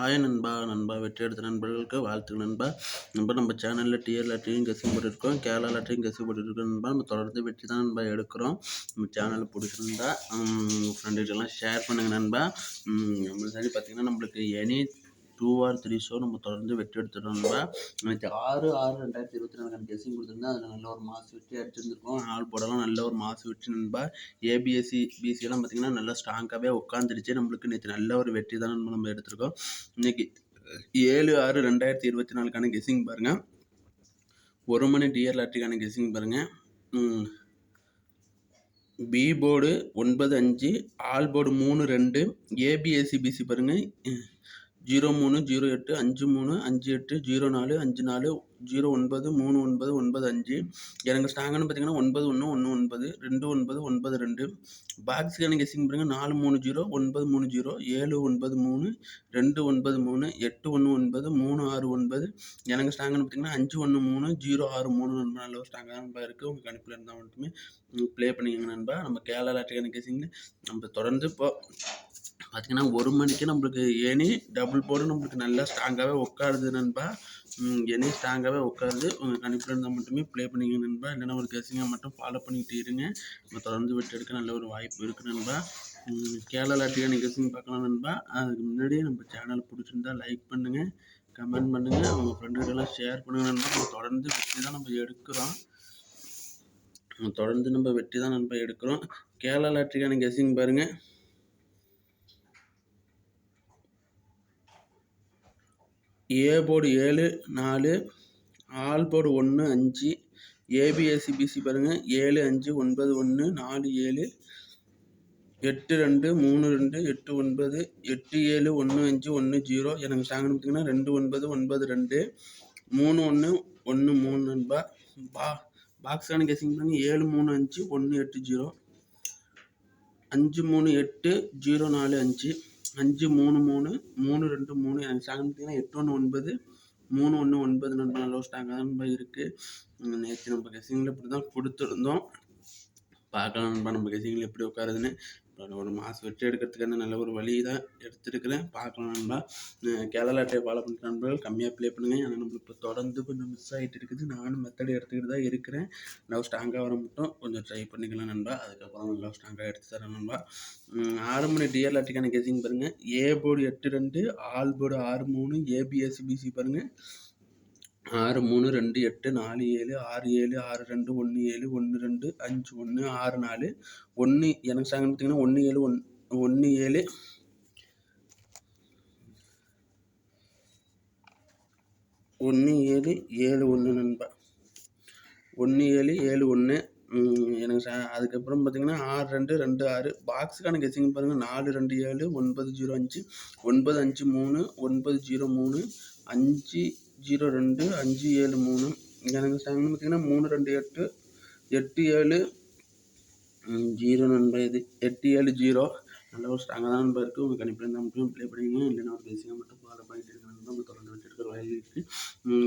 Hi நண்பா நண்பா வெற்றி எடுத்த நண்பர்களுக்கு வாழ்த்துக்கள் நண்பா. நண்பா நம்ம சேனலில் டிஎல் லாட்ரியும் கசி போட்டுருக்கோம் கேரளா லாட்ரியும் கசி போட்டுருக்கோம் நண்பா. நம்ம தொடர்ந்து வெற்றி தான் நண்பா எடுக்கிறோம். நம்ம சேனலில் பிடிச்சிருந்தா ஃப்ரெண்டுகிட்டலாம் ஷேர் பண்ணுங்கள் நண்பா. நம்ம சரி பார்த்திங்கன்னா நம்மளுக்கு any two or three show நம்ம தொடர்ந்து வெற்றி எடுத்துட்டோம்னா எனக்கு ஆறு ஆறு ரெண்டாயிரத்தி இருபத்தி நாலு கெஸிங் கொடுத்துருந்தா அதில் நல்ல ஒரு மாசு வெற்றி அடிச்சிருந்துருக்கோம் ஆள் போடலாம் நல்ல ஒரு மாசு வெற்றி நண்பா. ஏபிஎஸ்சி பிசியெல்லாம் பார்த்திங்கன்னா நல்லா ஸ்ட்ராங்காகவே உட்காந்துருச்சு நம்மளுக்கு நேற்று நல்ல ஒரு வெற்றி தான் நம்ம எடுத்திருக்கோம். இன்றைக்கி ஏழு ஆறு ரெண்டாயிரத்தி இருபத்தி நாலுக்கான கெஸ்ஸிங் பாருங்கள் ஒரு மணி டிஆர் லாட்டரிக்கான கெஸ்ஸிங் பாருங்கள் பி போர்டு ஒன்பது அஞ்சு ஆல் போர்டு மூணு ரெண்டு ஏபிஎஸ்சி பிசி பாருங்கள் ஜீரோ மூணு ஜீரோ எட்டு அஞ்சு மூணு அஞ்சு எட்டு ஜீரோ நாலு அஞ்சு நாலு ஜீரோ ஒன்பது மூணு ஒன்பது ஒன்பது அஞ்சு. எனக்கு ஸ்டாங்குன்னு பார்த்தீங்கன்னா ஒன்பது ஒன்று ஒன்று ஒன்பது ரெண்டு ஒன்பது ஒன்பது ரெண்டு. பாக்ஸுக்கான கெஸிங் பாருங்கள் நாலு மூணு ஜீரோ ஒன்பது மூணு ஜீரோ ஏழு ஒன்பது மூணு ரெண்டு ஒன்பது மூணு எட்டு ஒன்று ஒன்பது மூணு ஆறு ஒன்பது. எனக்கு ஸ்டாங்குன்னு பார்த்தீங்கன்னா அஞ்சு ஒன்று மூணு ஜீரோ ஆறு மூணு நண்பா நல்ல ஒரு ஸ்டாங்காக நண்பா இருக்குது உங்களுக்கு கணிப்பில் இருந்தால் மட்டுமே ப்ளே பண்ணிக்கோங்க நண்பா. நம்ம கேரளா லாட்டுக்கான கெஸிங் நம்ம தொடர்ந்து இப்போ பார்த்திங்கன்னா ஒரு மணிக்கு நம்மளுக்கு ஏனி டபுள் போர்டு நம்மளுக்கு நல்லா ஸ்ட்ராங்காகவே உட்காருது நண்பா. எனி ஸ்ட்ராங்காகவே உட்காருது. உங்கள் கணிப்பில் இருந்தால் மட்டுமே ப்ளே பண்ணிக்க நண்பா. இல்லைன்னா ஒரு கெஸிங்கை மட்டும் ஃபாலோ பண்ணிக்கிட்டு இருங்க. நம்ம தொடர்ந்து விட்டு எடுக்க நல்ல ஒரு வாய்ப்பு இருக்குது நண்பா. கேரளா லாட்டியான கெஸிங் பார்க்கலாம் நண்பா. அதுக்கு முன்னாடியே நம்ம சேனல் பிடிச்சிருந்தா லைக் பண்ணுங்கள் கமெண்ட் பண்ணுங்கள் உங்கள் ஃப்ரெண்டுகிட்டலாம் ஷேர் பண்ணுங்கள் நண்பா. நம்ம தொடர்ந்து வெற்றி தான் நம்ம எடுக்கிறோம். தொடர்ந்து நம்ம வெற்றி தான் நண்பா எடுக்கிறோம். கேரளா லாட்ரிக்கான கெஸிங் பாருங்கள் ஏ போர்டு ஏழு நாலு ஆல் போர்டு ஒன்று அஞ்சு ஏபிஎஸ்சி பிசி பாருங்கள் ஏழு அஞ்சு ஒன்பது ஒன்று நாலு ஏழு எட்டு ரெண்டு மூணு ரெண்டு எட்டு ஒன்பது எட்டு ஏழு ஒன்று அஞ்சு ஒன்று ஜீரோ. எனக்கு ஸ்ட்ராங்னு பார்த்தீங்கன்னா ரெண்டு ஒன்பது ஒன்பது ரெண்டு மூணு ஒன்று ஒன்று மூணு நண்பா. பா பாக்ஸான கேசிங் பண்ணி ஏழு மூணு அஞ்சு ஒன்று எட்டு ஜீரோ. அஞ்சு மூணு எட்டு ஜீரோ நாலு அஞ்சு. அஞ்சு மூணு மூணு மூணு ரெண்டு மூணு எனக்கு ஸ்ட்ராங் பார்த்தீங்கன்னா எட்டு ஒன்று ஒன்பது. மூணு ஒன்று ஒன்பது நண்பர் நல்ல ஸ்ட்ராங்காக தான் இருக்குது நேற்று நம்ம கெஸிங்கில் இப்படி தான் கொடுத்துருந்தோம். பார்க்கலாம் நண்பா நம்ம கெஸிங்கில் எப்படி உட்காருதுன்னு. ஒரு மாதம் வெற்றி எடுக்கிறதுக்கான நல்ல ஒரு வழி தான் எடுத்துருக்கிறேன். பார்க்கலாம் நண்பா. கேரளா டைப் ஃபாலோ பண்ணுற நண்பர்கள் கம்மியாக ப்ளே பண்ணுங்கள் ஏன்னா நம்மளுக்கு இப்போ தொடர்ந்து கொஞ்சம் மிஸ் ஆகிட்டு இருக்குது. நானும் மெத்தட் எடுத்துக்கிட்டு தான் இருக்கிறேன். லவ் ஸ்ட்ராங்காக வர மட்டும் கொஞ்சம் ட்ரை பண்ணிக்கலாம் நண்பா. அதுக்கப்புறம் லவ் ஸ்ட்ராங்காக எடுத்து தரேன் நண்பா. ஆறு மணி டிஎல்ஆர்டிக்கான கெஸிங் பாருங்கள் ஏ போர்டு எட்டு ரெண்டு ஆல் போர்டு ஆறு மூணு ஏபிஎஸ்சி பிசி பாருங்கள் ஆறு மூணு ரெண்டு எட்டு நாலு ஏழு ஆறு ஏழு ஆறு ரெண்டு ஒன்று ஏழு ஒன்று ரெண்டு அஞ்சு ஒன்று ஆறு நாலு. ஒன்று எனக்கு சாங்கன்னு பார்த்தீங்கன்னா ஒன்று ஏழு ஒன் ஒன்று ஏழு. ஒன்று ஏழு ஏழு ஒன்று நண்பா. ஒன்று ஏழு ஏழு ஒன்று எனக்கு சா அதுக்கப்புறம் பார்த்தீங்கன்னா ஆறு ரெண்டு ரெண்டு ஆறு. பாக்ஸுக்கான கெஸிங் பாருங்கள் நாலு ரெண்டு ஏழு ஒன்பது ஜீரோ அஞ்சு. ஒன்பது அஞ்சு மூணு. ஒன்பது ஜீரோ மூணு. அஞ்சு ஜீரோ ரெண்டு அஞ்சு ஏழு மூணு. எனக்கு ஸ்ட்ராங்னு பார்த்தீங்கன்னா மூணு ரெண்டு எட்டு எட்டு ஏழு ஜீரோ நண்பர் இது. எட்டு ஏழு ஜீரோ. நல்ல ஒரு ஸ்ட்ராங்காக தான் நண்பர் இருக்குது உங்களுக்கு கணிப்பில் இருந்தால் மட்டும் ப்ளே பண்ணிங்க இல்லைன்னா ஒரு பேசிக்காக மட்டும் ஃபாலோ பண்ணிட்டு இருக்கிறது நம்ம தொடர்ந்து வச்சுருக்கிற வயல் இருக்குது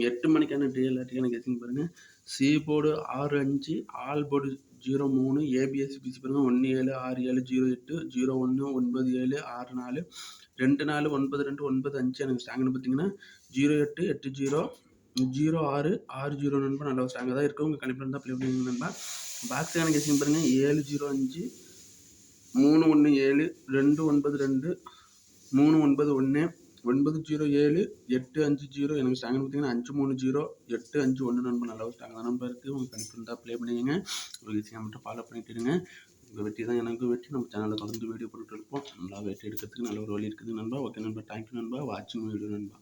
எட்டு மணிக்கான டிஎல்ஆர்டிக்கான கெஸிங் பாருங்கள் சி போர்டு ஆறு அஞ்சு ஆல் போர்டு ஜீரோ மூணு ஏபிஎஸ்சி பிசி பாருங்கள் ஒன்று ஏழு ஆறு ஏழு ஜீரோ எட்டு ஜீரோ ஒன்று ஒன்பது ஏழு ஆறு நாலு ரெண்டு நாலு ஒன்பது ரெண்டு ஒன்பது அஞ்சு எனக்கு ஸ்டாங்னு பார்த்தீங்கன்னா ஜீரோ எட்டு எட்டு ஜீரோ ஜீரோ ஆறு ஆறு ஜீரோ நண்பா நல்ல ஸ்ட்ராங்காக தான் இருக்குது உங்கள் கணிப்பில் இருந்தால் ப்ளே பண்ணுங்க நண்பா. எனக்கு கெஸிங் பாருங்கள் ஏழு ஜீரோ அஞ்சு மூணு ஒன்று ஏழு ரெண்டு ஒன்பது ரெண்டு மூணு ஒன்பது ஒன்று ஒன்பது ஜீரோ ஏழு எட்டு அஞ்சு ஜீரோ. எனக்கு ஸ்ட்ராங்னு பார்த்தீங்கன்னா அஞ்சு மூணு ஜீரோ. எட்டு அஞ்சு ஒன்று நண்பர் நல்லா ஸ்ட்ராங் தான் நம்பர் இருக்குது உங்களுக்கு கணிப்பு இருந்தால் ப்ளே பண்ணிக்கங்க. ஒரு ஈஸியாக மட்டும் ஃபாலோ பண்ணிட்டு இருங்க. உங்கள் வெற்றி தான் எனக்கும் வெற்றி. நம்ம சேனலில் தொடர்ந்து வீடியோ போட்டுட்டு இருப்போம். நல்லா வெற்றி எடுக்கிறதுக்கு நல்ல ஒரு வழி இருக்குது நண்பா. ஓகே நண்பா. தேங்க்யூ நண்பா. வாட்சிங் வீடியோ நண்பா.